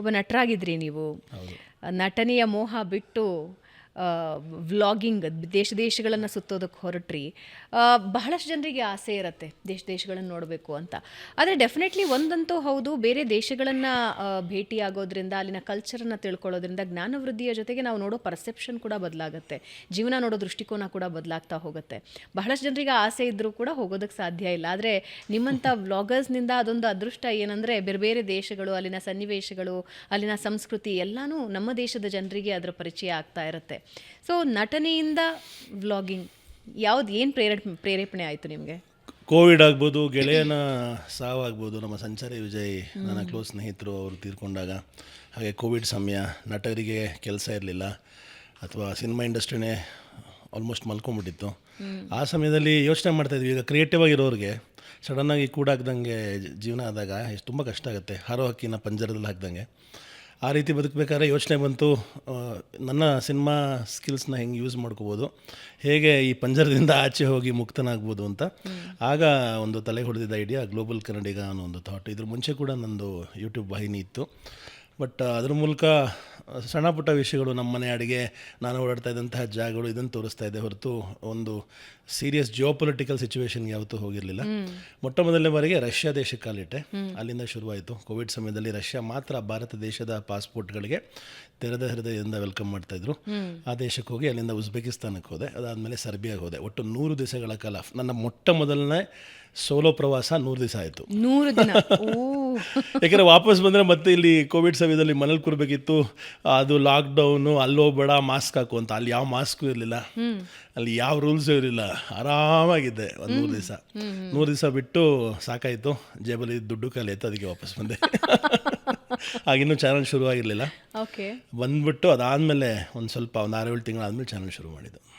ಒಬ್ಬ ನಟರಾಗಿದ್ರಿ ನೀವು. ನಟನೆಯ ಮೋಹ ಬಿಟ್ಟು ವ್ಲಾಗಿಂಗ್ ದೇಶ ದೇಶಗಳನ್ನು ಸುತ್ತೋದಕ್ಕೆ ಹೊರಟ್ರಿ. ಬಹಳಷ್ಟು ಜನರಿಗೆ ಆಸೆ ಇರುತ್ತೆ ದೇಶ ದೇಶಗಳನ್ನು ನೋಡಬೇಕು ಅಂತ. ಆದರೆ ಡೆಫಿನೆಟ್ಲಿ ಒಂದಂತೂ ಹೌದು ಬೇರೆ ದೇಶಗಳನ್ನು ಭೇಟಿಯಾಗೋದ್ರಿಂದ ಅಲ್ಲಿನ ಕಲ್ಚರನ್ನು ತಿಳ್ಕೊಳ್ಳೋದ್ರಿಂದ ಜ್ಞಾನವೃದ್ಧಿಯ ಜೊತೆಗೆ ನಾವು ನೋಡೋ ಪರ್ಸೆಪ್ಷನ್ ಕೂಡ ಬದಲಾಗುತ್ತೆ. ಜೀವನ ನೋಡೋ ದೃಷ್ಟಿಕೋನ ಕೂಡ ಬದಲಾಗ್ತಾ ಹೋಗುತ್ತೆ. ಬಹಳಷ್ಟು ಜನರಿಗೆ ಆಸೆ ಇದ್ದರೂ ಕೂಡ ಹೋಗೋದಕ್ಕೆ ಸಾಧ್ಯ ಇಲ್ಲ. ಆದರೆ ನಿಮ್ಮಂಥ ವ್ಲಾಗರ್ಸ್ನಿಂದ ಅದೊಂದು ಅದೃಷ್ಟ ಏನಂದರೆ ಬೇರೆ ಬೇರೆ ದೇಶಗಳು ಅಲ್ಲಿನ ಸನ್ನಿವೇಶಗಳು ಅಲ್ಲಿನ ಸಂಸ್ಕೃತಿ ಎಲ್ಲನೂ ನಮ್ಮ ದೇಶದ ಜನರಿಗೆ ಅದರ ಪರಿಚಯ ಆಗ್ತಾ ಇರುತ್ತೆ. ಸೊ ನಟನೆಯಿಂದ ವ್ಲಾಗಿಂಗ್ ಯಾವ್ದು ಏನು ಪ್ರೇರ ಪ್ರೇರೇಪಣೆ ಆಯಿತು ನಿಮಗೆ? ಕೋವಿಡ್ ಆಗ್ಬೋದು ಗೆಳೆಯನ ಸಾವಾಗ್ಬೋದು ನಮ್ಮ ಸಂಚಾರಿ ವಿಜಯ್ ನನ್ನ ಕ್ಲೋಸ್ ಸ್ನೇಹಿತರು ಅವರು ತೀರ್ಕೊಂಡಾಗ. ಹಾಗೆ ಕೋವಿಡ್ ಸಮಯ ನಟರಿಗೆ ಕೆಲಸ ಇರಲಿಲ್ಲ ಅಥವಾ ಸಿನಿಮಾ ಇಂಡಸ್ಟ್ರಿನೇ ಆಲ್ಮೋಸ್ಟ್ ಮಲ್ಕೊಂಬಿಟ್ಟಿತ್ತು ಆ ಸಮಯದಲ್ಲಿ ಯೋಚನೆ ಮಾಡ್ತಾಯಿದ್ವಿ ಈಗ ಕ್ರಿಯೇಟಿವ್ ಆಗಿರೋರಿಗೆ ಸಡನ್ನಾಗಿ ಕೂಡಾಕ್ದಂಗೆ ಜೀವನ ಆದಾಗ ಎಷ್ಟು ತುಂಬ ಕಷ್ಟ ಆಗುತ್ತೆ ಹಾರೋ ಹಕ್ಕಿನ ಪಂಜರದಲ್ಲಿ ಹಾಕ್ದಂಗೆ. ಆ ರೀತಿ ಬದುಕಬೇಕಾದ್ರೆ ಯೋಚನೆ ಬಂತು. ನನ್ನ ಸಿನಿಮಾ ಸ್ಕಿಲ್ಸ್ನ ಹೆಂಗೆ ಯೂಸ್ ಮಾಡ್ಕೋಬೋದು, ಹೇಗೆ ಈ ಪಂಜರದಿಂದ ಆಚೆ ಹೋಗಿ ಮುಕ್ತನಾಗ್ಬೋದು ಅಂತ. ಆಗ ಒಂದು ತಲೆ ಹೊಡೆದಿದ್ದ ಐಡಿಯಾ ಗ್ಲೋಬಲ್ ಕನ್ನಡಿಗ ಅನ್ನೋ ಒಂದು ಥಾಟ್ ಇದ್ರ ಮುಂಚೆ ಕೂಡ ನಂದು ಯೂಟ್ಯೂಬ್ ವಾಹಿನಿ ಇತ್ತು. ಬಟ್ ಅದ್ರ ಮೂಲಕ ಸಣ್ಣ ಪುಟ್ಟ ವಿಷಯಗಳು ನಮ್ಮ ಮನೆ ಅಡುಗೆ ನಾನು ಓಡಾಡ್ತಾ ಇದ್ದಂತಹ ಜಾಗಗಳು ಇದನ್ನು ತೋರಿಸ್ತಾ ಇದ್ದೆ ಹೊರತು ಒಂದು ಸೀರಿಯಸ್ ಜಿಯೋ ಪೊಲಿಟಿಕಲ್ ಸಿಚುವೇಶನ್ಗೆ ಯಾವತ್ತೂ ಹೋಗಿರಲಿಲ್ಲ. ಮೊಟ್ಟ ಮೊದಲನೇ ಬಾರಿಗೆ ರಷ್ಯಾ ದೇಶಕ್ಕೆ ಕಾಲಿಟ್ಟೆ. ಅಲ್ಲಿಂದ ಶುರುವಾಯಿತು. ಕೋವಿಡ್ ಸಮಯದಲ್ಲಿ ರಷ್ಯಾ ಮಾತ್ರ ಭಾರತ ದೇಶದ ಪಾಸ್ಪೋರ್ಟ್ಗಳಿಗೆ ತೆರೆದ ಹೃದಯದಿಂದ ವೆಲ್ಕಮ್ ಮಾಡ್ತಾ ಇದ್ರು ಆ ದೇಶಕ್ಕೆ ಹೋಗಿ ಅಲ್ಲಿಂದ ಉಜ್ಬೇಕಿಸ್ತಾನಕ್ಕೆ ಹೋದೆ. ಅದಾದಮೇಲೆ ಸರ್ಬಿಯಾಗೆ ಹೋದೆ. ಒಟ್ಟು ನೂರು ದಿವಸಗಳ ಕಾಲ. ನನ್ನ ಮೊಟ್ಟ ಮೊದಲನೇ ಸೋಲೋ ಪ್ರವಾಸ ನೂರು ದಿವಸ ಆಯಿತು. ನೂರು ದಿನ. ಯಾಕಂದರೆ ವಾಪಸ್ ಬಂದರೆ ಮತ್ತೆ ಇಲ್ಲಿ ಕೋವಿಡ್ ಸಮಯದಲ್ಲಿ ಮನೇಲಿ ಕೂರಬೇಕಿತ್ತು. ಅದು ಲಾಕ್ಡೌನು ಅಲ್ಲಿ ಹೋಗ್ಬೇಡ ಮಾಸ್ಕ್ ಹಾಕು ಅಂತ. ಅಲ್ಲಿ ಯಾವ ಮಾಸ್ಕು ಇರಲಿಲ್ಲ. ಅಲ್ಲಿ ಯಾವ ರೂಲ್ಸು ಇರಲಿಲ್ಲ. ಆರಾಮಾಗಿದ್ದೆ ಒಂದು ನೂರು ದಿವಸ. ನೂರು ದಿವಸ ಬಿಟ್ಟು ಸಾಕಾಯಿತು. ಜೇಬಲ್ಲಿ ದುಡ್ಡು ಖಾಲಿ ಆಯಿತು ಅದಕ್ಕೆ ವಾಪಸ್ ಬಂದೆ. ಆಗಿನ್ನೂ ಚಾನಲ್ ಶುರುವಾಗಿರಲಿಲ್ಲ. ಓಕೆ. ಬಂದ್ಬಿಟ್ಟು ಅದಾದಮೇಲೆ ಒಂದು ಸ್ವಲ್ಪ ಒಂದು ಆರು ಏಳು ತಿಂಗಳಾದಮೇಲೆ ಚಾನಲ್ ಶುರು ಮಾಡಿದ್ದು.